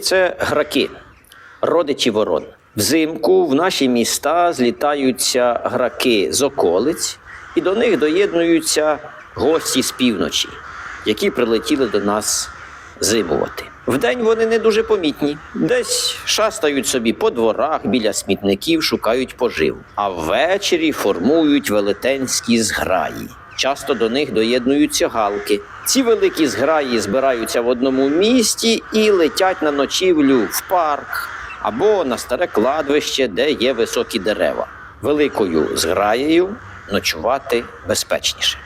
це граки, родичі ворон. Взимку в наші міста злітаються граки з околиць, і до них доєднуються гості з півночі, які прилетіли до нас зимувати. Вдень вони не дуже помітні, десь шастають собі по дворах біля смітників, шукають поживу. А ввечері формують велетенські зграї. Часто до них доєднуються галки. Ці великі зграї збираються в одному місті і летять на ночівлю в парк або на старе кладовище, де є високі дерева. Великою зграєю ночувати безпечніше.